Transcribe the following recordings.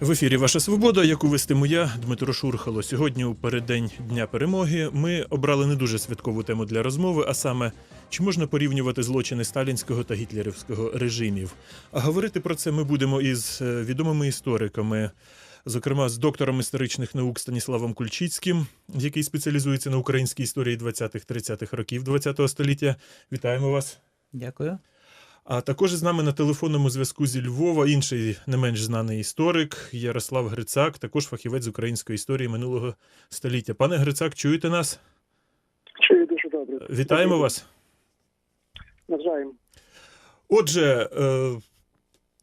В ефірі Ваша Свобода, яку вестиму я, Дмитро Шурхало. Сьогодні, у переддень Дня перемоги, ми обрали не дуже святкову тему для розмови, а саме чи можна порівнювати злочини сталінського та гітлерівського режимів. А говорити про це ми будемо із е, відомими істориками, зокрема з доктором історичних наук Станіславом Кульчицьким, який спеціалізується на українській історії 20-30-х років ХХ століття. Вітаємо вас. Дякую. А також з нами на телефонному зв'язку зі Львова інший не менш знаний історик Ярослав Грицак, також фахівець з української історії минулого століття. Пане Грицак, чуєте нас? Чую дуже добре. Вітаємо вас. Навзаєм. Отже, е,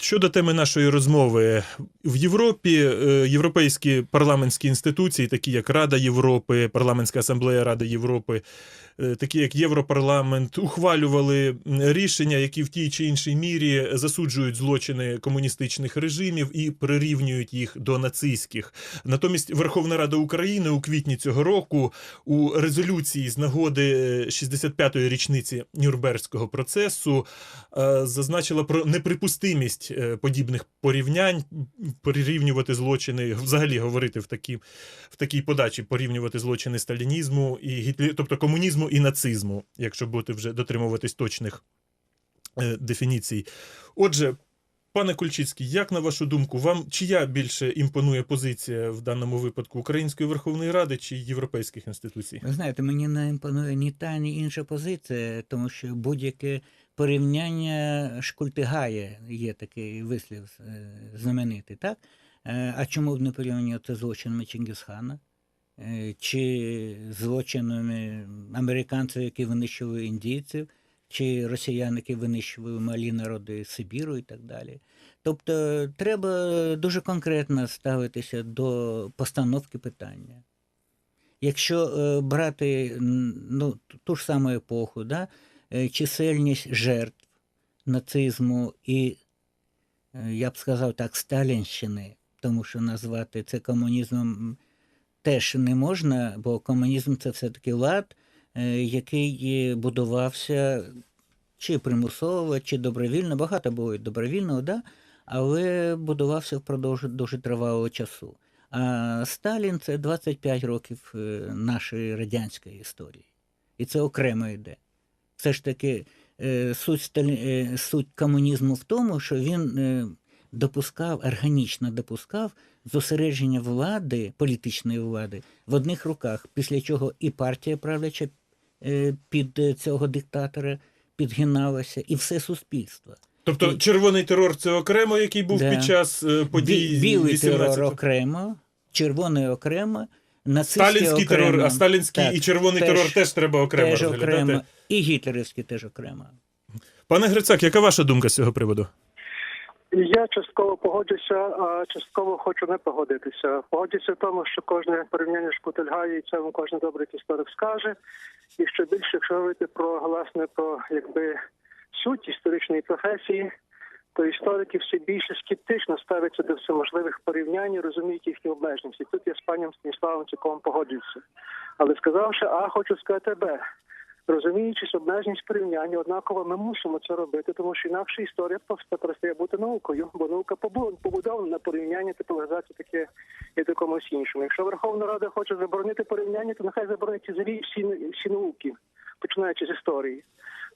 щодо теми нашої розмови, в Європі е, європейські парламентські інституції, такі як Рада Європи, Парламентська асамблея Ради Європи, е, такі як Європарламент, ухвалювали рішення, які в тій чи іншій мірі засуджують злочини комуністичних режимів і прирівнюють їх до нацистських. Натомість Верховна Рада України у квітні цього року у резолюції з нагоди е, 65-ї річниці Нюрнберзького процесу е, зазначила про неприпустимість е, подібних порівнянь, порівнювати злочини, взагалі говорити в такій, в такій подачі, порівнювати злочини сталінізму і гітлі... тобто комунізму і нацизму, якщо бути вже дотримуватись точних е, дефініцій. Отже. Пане Кульчицький, як на вашу думку, вам чия більше імпонує позиція в даному випадку Української Верховної Ради чи європейських інституцій? Ви знаєте, мені не імпонує ні та, ні інша позиція, тому що будь-яке порівняння шкультигає, є такий вислів е, знаменитий, так? Е, А чому б не порівнювати злочинами Чингісхана? Е, Чи злочинами американців, які винищували індійців, чи росіян, які винищували малі народи Сибіру і так далі. Тобто треба дуже конкретно ставитися до постановки питання. Якщо е, брати ну, ту ж саму епоху, да, е, чисельність жертв нацизму і, е, я б сказав так, Сталінщини, тому що назвати це комунізмом теж не можна, бо комунізм це все-таки лад, який е, будувався чи примусово, чи добровільно, багато було добровільного, да, але будувався впродовж дуже тривалого часу. А Сталін це 25 років е, нашої радянської історії. І це окремо йде. Все ж таки, е, суть, Сталі... е, суть комунізму в тому, що він е, допускав, органічно допускав зосередження влади, політичної влади в одних руках, після чого і партія правляча е, під е, цього диктатора підгиналася, і все суспільство. Тобто І- червоний терор це окремо, який був Да. під час е, подій Білий 18 терор окремо, червоний окремо, нацистський Сталінський окремо, терор, а сталінський Так, і червоний теж- терор теж треба окремо теж розглядати. окремо, і гітлерівський теж окремо. Пане Грицак, яка ваша думка з цього приводу? Я частково погоджуся, а частково хочу не погодитися. Погоджуся в тому, що кожне порівняння шкутильгає, і це вам кожен добрий історик скаже. І що більше, якщо говорити про власне про якби суть історичної професії, то історики все більше скептично ставляться до всеможливих порівнянь розуміють їхню обмеженість. І тут я з паном Станіславом цілком погоджуюся. Але сказавши А, хочу сказати Б. Розуміючись обмеженість порівняння, однаково ми мусимо це робити, тому що інакше історія перестає бути наукою, бо наука побу- побудована на порівнянні типологізації таке і такомусь іншому. Якщо Верховна Рада хоче заборонити порівняння, то нехай заборонить взагалі всі, всі науки, починаючи з історії.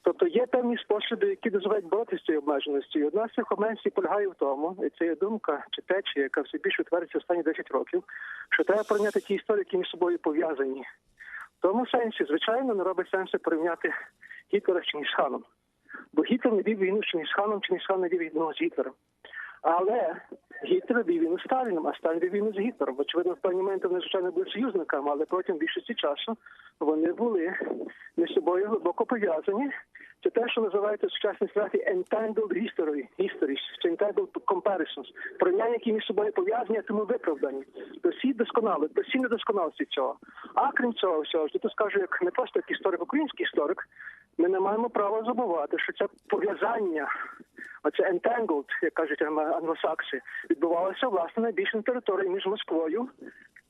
Тобто є певні способи, які дозволяють боротися з цією обмеженістю. Одна з цих обмеженостей полягає в тому, і це є думка чи течія, яка все більше утвердиться останні 10 років, що треба прийняти ті історії, які між собою пов'язані. Тому сенсі, звичайно, не робить сенсу порівняти Гітлера з Чингісханом. Бо Гітлер не вів війну з Чингісханом, Чингісхан не вів війну з Гітлером. Але Гітлер вів війну з Сталіном, а Сталін вів війну з Гітлером. Очевидно, в певні моменти вони, звичайно, були союзниками, але протягом більшості часу вони були між собою глибоко пов'язані. Це те, що називається в сучасній святі entangled history, histories, чи entangled comparisons. Порівняння, які між собою пов'язані, а тому виправдані. Всі досконали, до всі недосконалості цього. А крім цього всього, ж тут скажу, як не просто як історик, український історик, ми не маємо права забувати, що це пов'язання, оце entangled, як кажуть англосакси, відбувалося власне найбільше на території між Москвою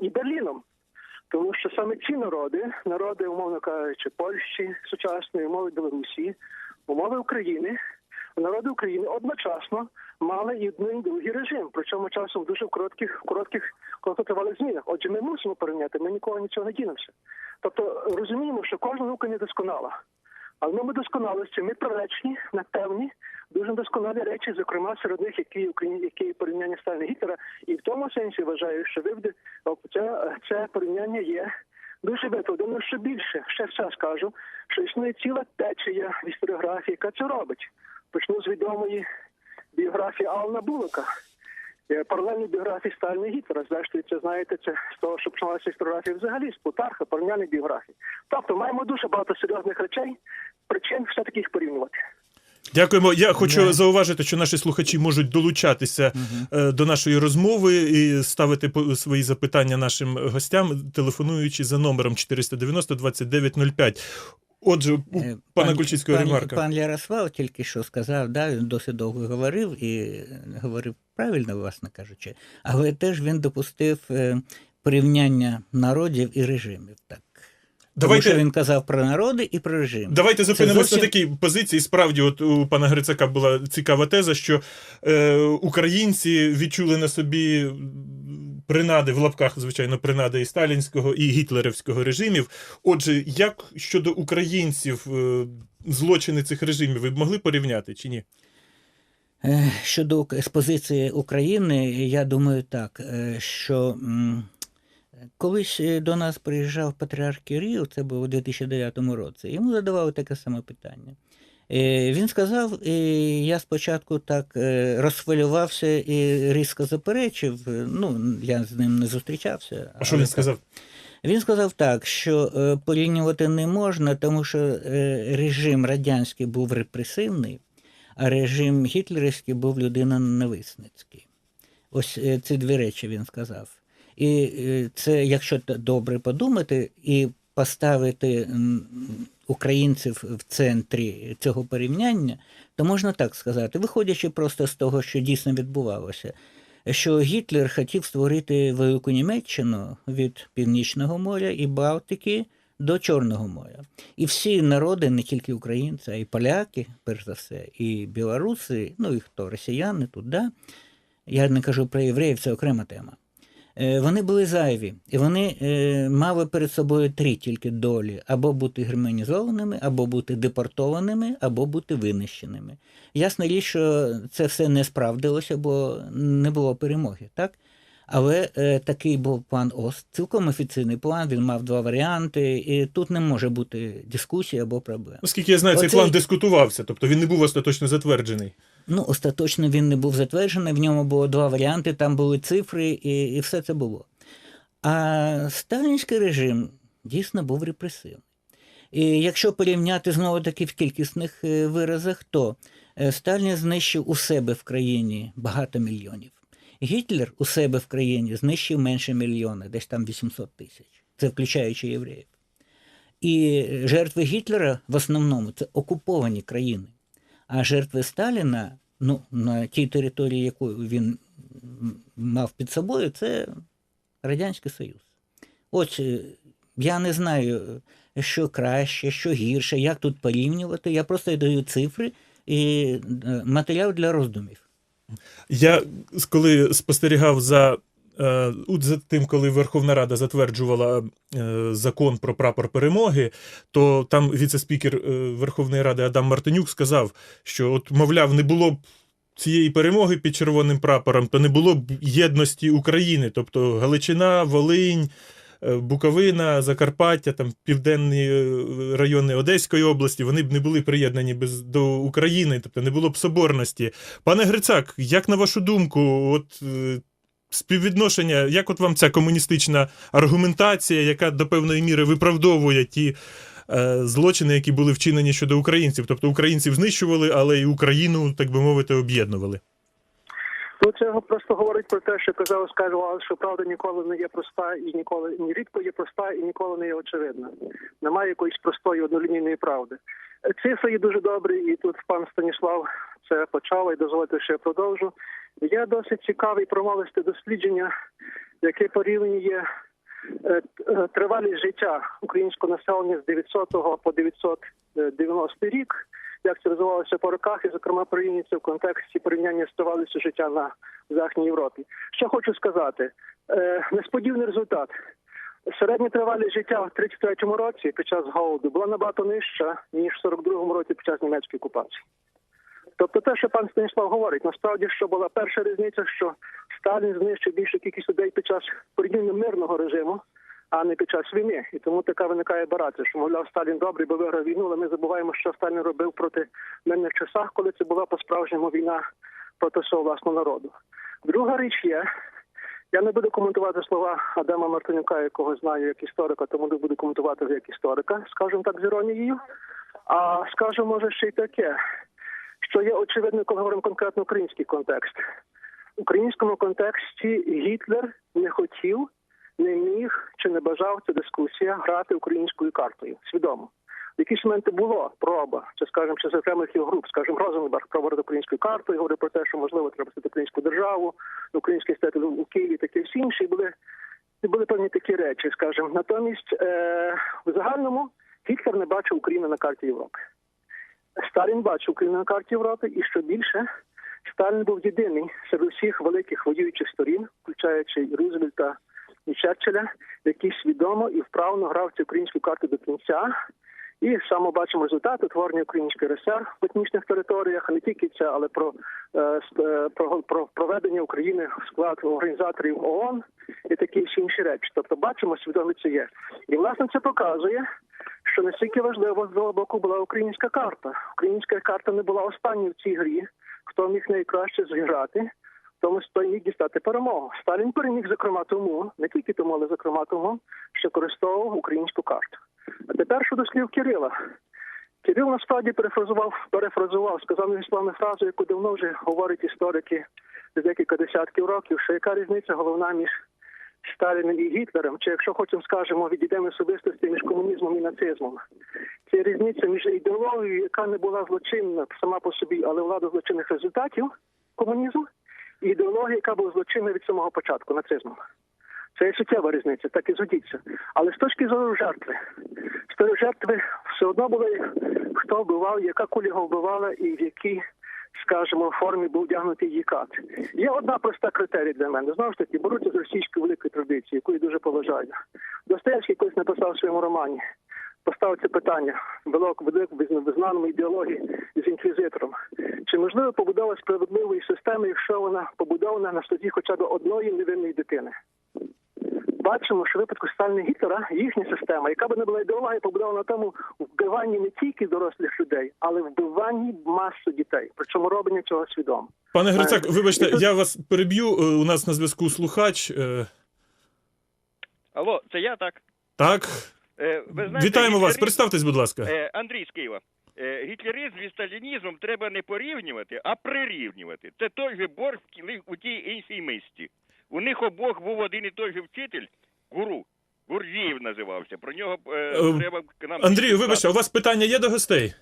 і Берліном. Тому що саме ці народи, народи, умовно кажучи, Польщі сучасної, умови Білорусі, умови України, народи України одночасно мали і один і другий режим, причому часом дуже в коротких, коротких короткотривалих змінах. Отже, ми мусимо порівняти, ми ніколи нічого не дінемося. Тобто розуміємо, що кожна наука не досконала. Але ми досконалості, ми приречені на певні дуже досконалі речі, зокрема серед них, які Україні, які порівняння Сталіна Гітлера. І в тому сенсі вважаю, що вивде це, це порівняння є дуже виправдано, що більше. Ще все скажу, що існує ціла течія в історіографії, яка це робить. Почну з відомої біографії Алана Булока. Е, Паралельні біографії Сталіна Гітлера. Зрештою, це знаєте, це з того, що почалася історіографія взагалі з Плутарха, паралельні біографії. Тобто маємо дуже багато серйозних речей, причин все-таки їх порівнювати. Дякуємо. Я хочу Да. зауважити, що наші слухачі можуть долучатися е, до нашої розмови і ставити по- свої запитання нашим гостям, телефонуючи за номером 490 2905. Отже, у Е, пана пан- Кульчицького пан, ремарка. Пан Ярослав тільки що сказав, да, він досить довго говорив і е, говорив правильно, власне кажучи, але теж він допустив порівняння народів і режимів. Так. Тому що він казав про народи і про режими. Давайте зупинимося зовсім- на такій позиції. Справді, от у пана Грицака була цікава теза, що е, українці відчули на собі принади в лапках, звичайно, принади і сталінського, і гітлерівського режимів. Отже, як щодо українців е, злочини цих режимів, ви б могли порівняти чи ні? Е, Щодо позиції України, я думаю так, е, що колись е, до нас приїжджав патріарх Кирил, це було у 2009 році, йому задавали таке саме питання. Е, Він сказав, і я спочатку так е, розхвилювався і різко заперечив. е, Ну, я з ним не зустрічався. А що він так. сказав? Він сказав так, що е, порівнювати не можна, тому що е, режим радянський був репресивний, а режим гітлерівський був людиноненависницький. Ось е, ці дві речі він сказав. І е, це, якщо добре подумати і поставити українців в центрі цього порівняння, то можна так сказати, виходячи просто з того, що дійсно відбувалося, що Гітлер хотів створити велику Німеччину від Північного моря і Балтики до Чорного моря. І всі народи, не тільки українці, а й поляки, перш за все, і білоруси, ну і хто росіяни тут, да? я не кажу про євреїв, це окрема тема. Е, Вони були зайві, і вони е, мали перед собою три тільки долі: або бути германізованими, або бути депортованими, або бути винищеними. Ясна річ, що це все не справдилося, бо не було перемоги, так? Але е, такий був план ОС, цілком офіційний план, він мав два варіанти, і тут не може бути дискусії або проблем. Наскільки я знаю, цей план дискутувався, тобто він не був остаточно затверджений. Ну, остаточно він не був затверджений, в ньому було два варіанти, там були цифри, і, і все це було. А сталінський режим дійсно був репресивний. І якщо порівняти знову таки в кількісних е, виразах, то е, Сталін знищив у себе в країні багато мільйонів. Гітлер у себе в країні знищив менше мільйона, десь там 800 тисяч, це включаючи євреїв. І жертви Гітлера в основному це окуповані країни. А жертви Сталіна, ну, на тій території, яку він мав під собою, це Радянський Союз. Ось е, я не знаю, що краще, що гірше, як тут порівнювати. Я просто даю цифри і е, матеріал для роздумів. Я коли спостерігав за, от за тим, коли Верховна Рада затверджувала е, закон про прапор перемоги, то там віце-спікер е, Верховної Ради Адам Мартинюк сказав, що, от, мовляв, не було б цієї перемоги під червоним прапором, то не було б єдності України, тобто Галичина, Волинь. е, Буковина, Закарпаття, там південні е, райони Одеської області, вони б не були приєднані без до України, тобто не було б соборності. Пане Грицак, як на вашу думку, от е, співвідношення, як от вам ця комуністична аргументація, яка до певної міри виправдовує ті е, злочини, які були вчинені щодо українців? Тобто українців знищували, але і Україну, так би мовити, об'єднували. Ну, це просто говорить про те, що казав сказував, що правда ніколи не є проста і ніколи ні рідко є проста і ніколи не є очевидна. Немає якоїсь простої однолінійної правди. Е, Цифри є дуже добрі, і тут пан Станіслав це почав, і дозвольте, що я продовжу. Є досить цікаве і промовисте дослідження, яке порівнює е, е, тривалість життя українського населення з 900 по 990 рік як це розвивалося по роках, і зокрема порівнюється в контексті порівняння тривалістю життя на Західній Європі. Що хочу сказати, е, несподіваний результат. Середня тривалість життя в 33-му році під час голоду була набагато нижча, ніж в 42-му році під час німецької окупації. Тобто те, що пан Станіслав говорить, насправді що була перша різниця, що Сталін знищив більшу кількість людей під час порівняння мирного режиму, а не під час війни. І тому така виникає барація, що мовляв Сталін добрий, бо виграв війну, але ми забуваємо, що Сталін робив проти мирних часах, коли це була по-справжньому війна проти свого власного народу. Друга річ є. Я не буду коментувати слова Адама Мартинюка, якого знаю як історика, тому не буду коментувати як історика, скажімо так, з іронією. А скажу, може, ще й таке, що є очевидно, коли говоримо конкретно український контекст. В українському контексті Гітлер не хотів, не міг чи не бажав ця дискусія грати українською картою свідомо. В якісь моменти було проба, чи скажімо, чи з окремих його груп, скажімо, Розенберг пробував українською картою, говорив про те, що можливо треба стати українську державу, український стати у Києві, такі всі інші були і були певні такі речі, скажімо. Натомість е, в загальному Гітлер не бачив Україну на карті Європи. Сталін бачив Україну на карті Європи, і що більше, Сталін був єдиний серед усіх великих воюючих сторін, включаючи і Рузвельта і Черчилля, який свідомо і вправно грав цю українську карту до кінця. І саме бачимо результати утворення української РСР в етнічних територіях, не тільки це, але про, е, е, про, про проведення України в склад організаторів ООН і такі всі інші речі. Тобто бачимо, свідомо це є. І власне це показує, що настільки важливо з другого боку була українська карта. Українська карта не була останньою в цій грі. Хто міг найкраще зіграти, тому хто міг дістати перемогу. Сталін переміг, зокрема, тому, не тільки тому, але зокрема тому, що користував українську карту. А тепер щодо слів Кирила. Кирил насправді перефразував, перефразував, сказав мені славну фразу, яку давно вже говорять історики з декілька десятків років, що яка різниця головна між Сталіним і Гітлером, чи якщо хочемо скажемо, відійдемо особистості між комунізмом і нацизмом. Це різниця між ідеологією, яка не була злочинна сама по собі, але влада злочинних результатів комунізму, ідеологія, яка була злочинна від самого початку нацизмом. Це є суттєва різниця, так і згодіться. Але з точки зору жертви, з жертви все одно було, хто вбивав, яка куля його вбивала і в якій, скажімо, формі був вдягнутий її кат. Є одна проста критерія для мене. Знову ж таки, беруться з російської великої традиції, яку я дуже поважаю. Достоєвський колись написав в своєму романі. Поставив це питання велик, велик, визнаному ідеології з інквізитором. Чи можливо побудова справедливої системи, якщо вона побудована на статті хоча б одної невинної дитини? Бачимо, що в випадку Сталіна Гітлера їхня система, яка би не була ідеологія, побудована на тому вбиванні не тільки дорослих людей, але вбиванні маси дітей. Причому робленні цього свідомо. Пане Грицак, Е, вибачте, і тут- я вас переб'ю. е, У нас на зв'язку слухач. е, Алло, це я так. Так, ви знаєте, вітаємо вас. Представтесь, будь ласка. Е, Андрій з Києва. Е, гітлеризм і сталінізм треба не порівнювати, а прирівнювати. Це той же борг у тій іншій мисті. У них обох був один і той же вчитель, гуру. Гурдіїв називався. Про нього е, Е, треба к нам. Андрію, вибачте, у вас питання є до гостей?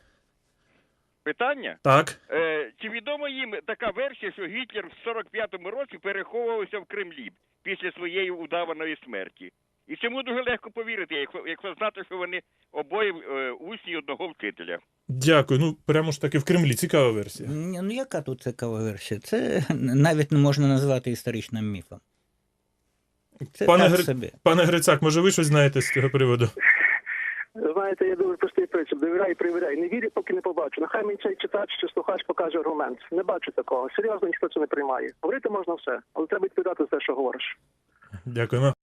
Питання? Так. Е, чи відомо їм така версія, що Гітлер в 45-му році переховувався в Кремлі після своєї удаваної смерті? І цьому дуже легко повірити, якщо, якщо знати, що вони обоє е, учні одного вчителя. Дякую. Ну, прямо ж таки в Кремлі. Цікава версія. Ні, Ну яка тут цікава версія? Це навіть не можна назвати історичним міфом. Це Пане, так Гри... собі. Пане Грицак, може ви щось знаєте з цього приводу? Знаєте, я дуже простий принцип. Довіряй, перевіряй. Не вірю, поки не побачу. Нехай мені цей читач чи слухач покаже аргумент. Не бачу такого. Серйозно ніхто це не приймає. Говорити можна все, але треба відповідати за те, що говориш. Дякуємо.